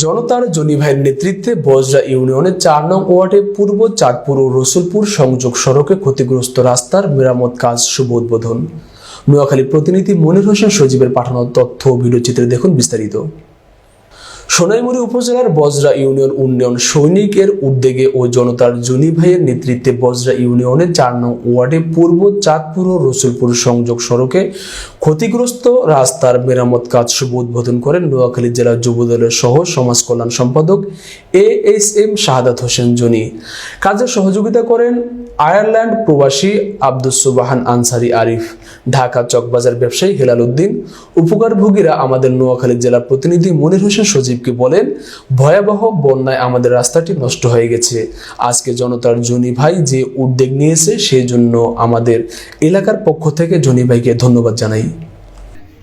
জনতার জনি ভাইয়ের নেতৃত্বে বজরা ইউনিয়নের চার নং ওয়ার্ডে পূর্ব চাঁদপুর ও রসুলপুর সংযোগ সড়কে ক্ষতিগ্রস্ত রাস্তার মেরামত কাজ শুভ উদ্বোধন। নোয়াখালী প্রতিনিধি মনির হোসেন সজীবের পাঠানো তথ্য ও ভিডিওচিত্রে দেখুন বিস্তারিত। সোনাইমুড়ি উপজেলার বজরা ইউনিয়ন উন্নয়ন সৈনিকের উদ্যোগে ও জনতার জনি ভাইয়ের নেতৃত্বে বজরা ইউনিয়নের চার নং ওয়ার্ডে পূর্ব চাঁদপুর ও রসুলপুর সংযোগ সড়কে ক্ষতিগ্রস্ত রাস্তার মেরামত কাজ শুভ উদ্বোধন করেন নোয়াখালী জেলা যুবদলের সহ সমাজ কল্যাণ সম্পাদক A S M Shahadat Hossain Joni. কাজে সহযোগিতা করেন আয়ারল্যান্ড প্রবাসী আব্দুস সুবাহান আনসারি আরিফ, ঢাকা চকবাজার ব্যবসায়ী হেলাল উদ্দিন, উপকারভোগীরা আমাদের নোয়াখালী জেলার প্রতিনিধি মনির হোসেন সজীবকে বলেন, ভয়াবহ বন্যায় আমাদের রাস্তাটি নষ্ট হয়ে গেছে। আজকে জনতার জনি ভাই যে উদ্যোগ নিয়েছে সেই জন্য আমাদের এলাকার পক্ষ থেকে জনি ভাইকে ধন্যবাদ জানাই।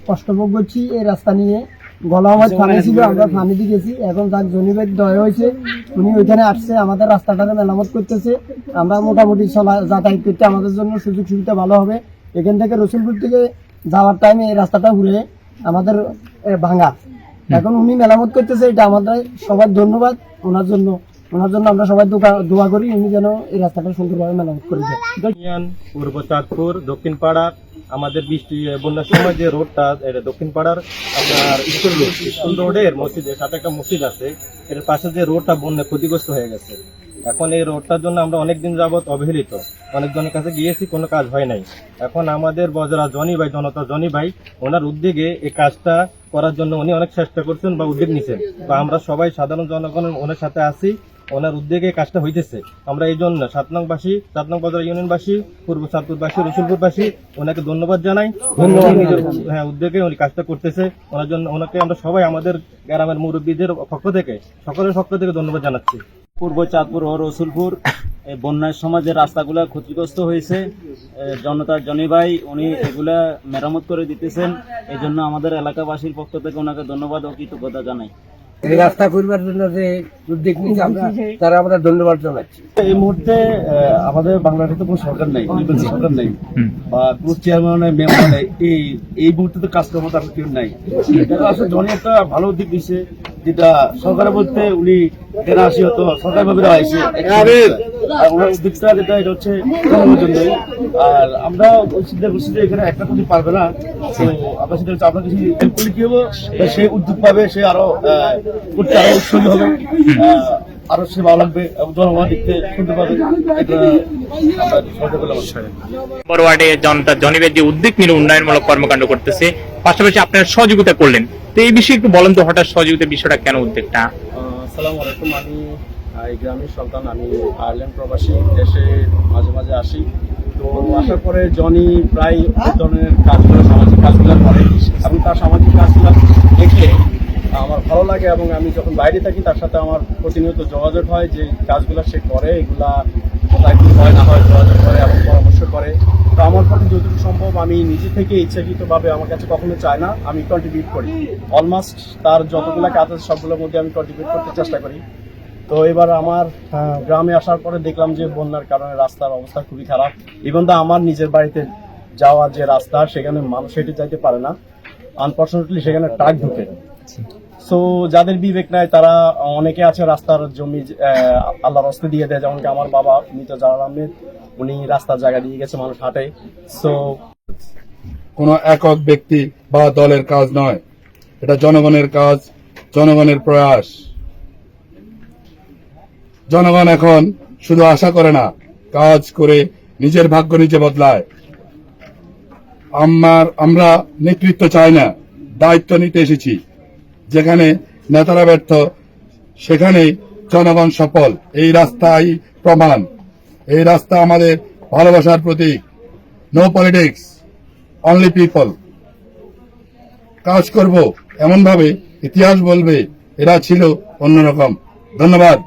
কষ্ট ভোগ করছি এই রাস্তা নিয়ে। গলা আমার পানি ছিল, আমরা পানি দিয়ে গেছি। এখন তার জনিবেদ দয় হয়েছে। উনি ওইখানে আসছে, আমাদের রাস্তাটাকে মেরামত করতেছে। আমরা মোটামুটি চলা, যাতায়াত করতে আমাদের জন্য সুযোগ সুবিধা ভালো হবে। এখান থেকে রসুলপুর থেকে যাওয়ার টাইমে এই রাস্তাটা ঘুরে আমাদের ভাঙা। এখন উনি মেরামত করতেছে এটা আমাদের সবার ধন্যবাদ। ওনার জন্য ওনার জন্য আমরা সবাই দোয়া করি উনি যেন এই রাস্তাটা সুন্দরভাবে মেরামত করে দেয়। পূর্ব চাঁদপুর দক্ষিণ পাড়ার আমাদের বৃষ্টি বন্যার সময় যে রোডটা এটা দক্ষিণ পাড়ার আপনার স্কুল রোড। স্কুল রোডের মসজিদের সাথে একটা মসজিদ আছে এর পাশে যে রোডটা বন্যা ক্ষতিগ্রস্ত হয়ে গেছে। এখন এই রোডটার জন্য আমরা অনেকদিন যাবত অবহেলিত। অনেকজনের কাছে গিয়েছি কোনো কাজ হয় নাই। এখন আমাদের বজরা জনি ভাই জনতা জনি ভাই ওনার উদ্যোগে এই কাজটা করার জন্য উনি অনেক চেষ্টা করছেন বা উদ্যোগ নিছেন। বা আমরা সবাই সাধারণ জনগণ ওনার সাথে আছি ওনার উদ্যোগে কাজটা হইতেছে। আমরা এই জন্য সাত নংবাসী সাত নং বাজার ইউনিয়নবাসী পূর্ব চাঁদপুরবাসী রসুলপুরবাসী ওনাকে ধন্যবাদ জানাই। ধন্যবাদ। হ্যাঁ উদ্যোগে উনি কাজটা করতেছে। ওনার জন্য ওনাকে আমরা সবাই আমাদের গ্রামের মুরব্বীদের পক্ষ থেকে সকলের পক্ষ থেকে ধন্যবাদ জানাচ্ছি। পূর্ব চাঁদপুর ও রসুলপুর বন্যার সময় যে রাস্তাগুলো ক্ষতিগ্রস্ত হয়েছে জনতার জনি ভাই উনি এগুলা মেরামত করে দিতেছেন। এই জন্য আমাদের এলাকাবাসীর পক্ষ থেকে ওনাকে ধন্যবাদ ও কৃতজ্ঞতা জানাই। এই রাস্তা করবার জন্য যে উদ্যোগ নিয়েছে আমরা তারা আমরা ধন্যবাদ জানাচ্ছি। এই মুহূর্তে আমাদের বাংলাদেশে কোনো সরকার নেই সরকার নেই বা কোনো চেয়ারম্যান নেই মেম্বার নেই। এই এই মুহূর্তে তো মতো কেউ নাই। এটা আসলে জনি একটা ভালো উদ্যোগ দিচ্ছে যেটা সরকারের বলতে উনি এখানে আসি হতো সরকারি ভাবে আর যেটা এটা হচ্ছে জন্যই আর আমরা চিন্তা করছি যে এখানে একটা কোটি পারবে না। তো আমরা চিন্তা করছি আপনার কিছু help করলে কি হবে সে উদ্যোগ পাবে সে আরও করতে আরও উৎসাহী হবে। আরও সে ভালো লাগবে এবং জনগণ দেখতে শুনতে পাবে। এটা আমরা সহযোগিতা করলাম। নম্বর ওয়ার্ডে জনতা জনিবের যে উদ্যোগ নিয়ে উন্নয়নমূলক কর্মকাণ্ড করতেছে। পাশাপাশি আপনারা সহযোগিতা করলেন। তো এই বিষয়ে একটু বলেন তো হঠাৎ সহযোগিতা বিষয়টা কেন উদ্যোগটা? আসসালামু আলাইকুম। আমি এই গ্রামের সন্তান, আমি আয়ারল্যান্ড প্রবাসী, দেশে মাঝে মাঝে আসি। তো আসার পরে জনি প্রায় এই ধরনের কাজগুলো, সামাজিক কাজগুলো করে এবং তার সামাজিক কাজগুলো দেখে আমার ভালো লাগে এবং আমি যখন বাইরে থাকি, তার সাথে আমার প্রতিনিয়ত যোগাযোগ হয় যে কাজগুলো সে করে, এগুলা কোথায় কি হয়, না হয় যোগাযোগ করে এবং পরামর্শ করে। তো আমার পক্ষে যতটুকু সম্ভব, আমি নিজে থেকে ইচ্ছাকৃতভাবে আমার কাছে কখনো চায় না, আমি কন্ট্রিবিউট করি। অলমোস্ট তার যতগুলো কাজ আছে, সবগুলোর মধ্যে আমি কন্ট্রিবিউট করতে চেষ্টা করি। তো এবার আমার গ্রামে আসার পরে দেখলাম যে বন্যার কারণে রাস্তার অবস্থা খুবই খারাপ। ইভেন তো আমার নিজের বাড়িতে যাওয়ার যে রাস্তা, সেখানে মানুষ হেঁটে যাইতে পারে না। আনফর্চুনেটলি সেখানে ট্রাক ঢুকে। সো যাদের বিবেক নাই, তারা অনেকে আছে রাস্তার জমি আল্লাহর রাস্তা দিয়ে দেয়। যেমন আমার বাবা মৃত জালাল আহমেদ, উনি রাস্তার জায়গা দিয়ে গেছে মানুষ হাঁটে। সো কোনো একক ব্যক্তি বা দলের কাজ নয়। এটা জনগণের কাজ, জনগণের প্রয়াস। জনগণ এখন শুধু আশা করে না, কাজ করে নিজের ভাগ্য নিজে বদলায়। আমার, আমরা নেতৃত্ব চাই না, দায়িত্ব নিতে এসেছি। যেখানে নেতারা ব্যর্থ, সেখানেই জনগণ সফল। এই রাস্তাই প্রমাণ। এই রাস্তা আমাদের ভালোবাসার প্রতীক। নো পলিটিক্স অনলি পিপল কাজ করব, এমনভাবে ইতিহাস বলবে, এরা ছিল অন্যরকম। ধন্যবাদ।